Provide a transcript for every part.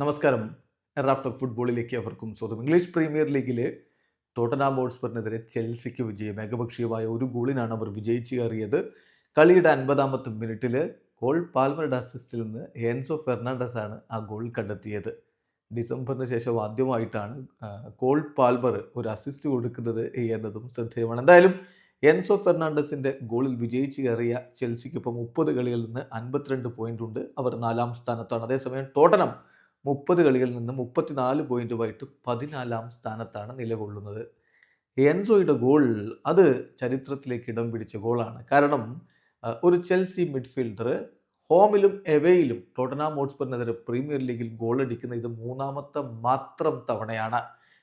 നമസ്കാരം. ഓഫ് ഫുട്ബോളിലേക്ക് അവർക്കും സ്വന്തം ഇംഗ്ലീഷ് പ്രീമിയർ ലീഗിൽ ടോട്ടനാം ഹോട്ട്സ്പറിനെതിരെ ചെൽസിക്ക് വിജയം ഏകപക്ഷീയമായ ഒരു ഗോളിനാണ് അവർ വിജയിച്ചു കയറിയത്. കളിയുടെ അൻപതാമത്തെ മിനിറ്റിൽ ഗോൾ പാൽമറുടെ അസിസ്റ്റിൽ നിന്ന് ഹേൻസോ ഫെർണാണ്ടസ് ആണ് ആ ഗോൾ കണ്ടെത്തിയത്. ഡിസംബറിന് ശേഷം ആദ്യമായിട്ടാണ് കോൾ പാൽമർ ഒരു അസിസ്റ്റ് കൊടുക്കുന്നത് എന്നതും ശ്രദ്ധേയമാണ്. എന്തായാലും എൻസോ ഫെർണാണ്ടസിന്റെ ഗോളിൽ വിജയിച്ചു കയറിയ ചെൽസിക്ക് ഇപ്പോൾ മുപ്പത് കളികളിൽ നിന്ന് അൻപത്തിരണ്ട് പോയിന്റ് ഉണ്ട്. അവർ നാലാം സ്ഥാനത്താണ്. അതേസമയം ടോട്ടനം മുപ്പത് നിന്ന് മുപ്പത്തിനാല് പോയിന്റുമായിട്ട് പതിനാലാം സ്ഥാനത്താണ് നിലകൊള്ളുന്നത്. എൻസോയുടെ ഗോൾ അത് ചരിത്രത്തിലേക്ക് ഇടം പിടിച്ച ഗോളാണ് കാരണം ഒരു ചെൽസി മിഡ്ഫീൽഡർ ഹോമിലും എവേയിലും ടോട്ടനാം ഹോട്ട്സ്പറിനെതിരെ പ്രീമിയർ ലീഗിൽ ഗോൾ അടിക്കുന്ന ഇത് മൂന്നാമത്തെ മാത്രം തവണയാണ്.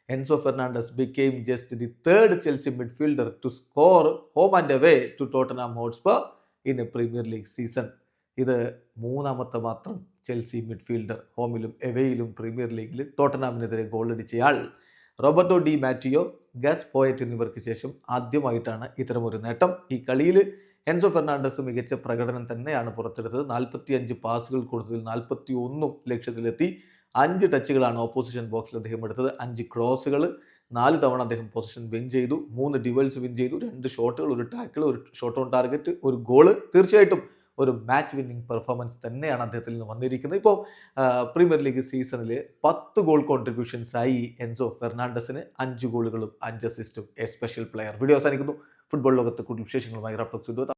Enzo Fernandez became just the third Chelsea midfielder to score home and away to Tottenham Hotspur in a Premier League season ഇത് മൂന്നാമത്തെ മാത്രം ചെൽസി മിഡ്ഫീൽഡർ ഹോമിലും എവേയിലും പ്രീമിയർ ലീഗിൽ ടോട്ടനാമിനെതിരെ ഗോളടിച്ചയാൾ Roberto Di Matteo Gus Poyet എന്നിവർക്ക് ശേഷം ആദ്യമായിട്ടാണ് ഇത്തരമൊരു നേട്ടം. ഈ കളിയിൽ എൻസോ ഫെർണാണ്ടസ് മികച്ച പ്രകടനം തന്നെയാണ് പുറത്തെടുത്തത്. നാൽപ്പത്തി അഞ്ച് പാസുകൾ കൊടുത്തതിൽ നാൽപ്പത്തി ഒന്നും ലക്ഷ്യത്തിലെത്തി. അഞ്ച് ടച്ചുകളാണ് ഓപ്പോസിഷൻ ബോക്സിൽ അദ്ദേഹം എടുത്തത്. അഞ്ച് ക്രോസുകൾ നാല് തവണ അദ്ദേഹം പൊസിഷൻ വിൻ ചെയ്തു. മൂന്ന് ഡിവൽസ് വിൻ ചെയ്തു. രണ്ട് ഷോട്ടുകൾ ഒരു ടാക്കിൾ ഒരു ഷോട്ട് ഓൺ ടാർഗറ്റ് ഒരു ഗോൾ. തീർച്ചയായിട്ടും ഒരു മാച്ച് വിന്നിംഗ് പെർഫോമൻസ് തന്നെയാണ് അദ്ദേഹത്തിൽ നിന്ന് വന്നിരിക്കുന്നത്. ഇപ്പോൾ പ്രീമിയർ ലീഗ് സീസണിൽ പത്ത് ഗോൾ കോൺട്രിബ്യൂഷൻസ് ആയി എൻസോ ഫെർണാണ്ടസിന് അഞ്ച് ഗോളുകളും അഞ്ച് അസിസ്റ്റും എ സ്പെഷ്യൽ പ്ലെയർ വീഡിയോ അവസാനിക്കുന്നു. ഫുട്ബോൾ ലോകത്ത് കൂടുതൽ വിശേഷങ്ങളുമായി റഫ്ലക്സ്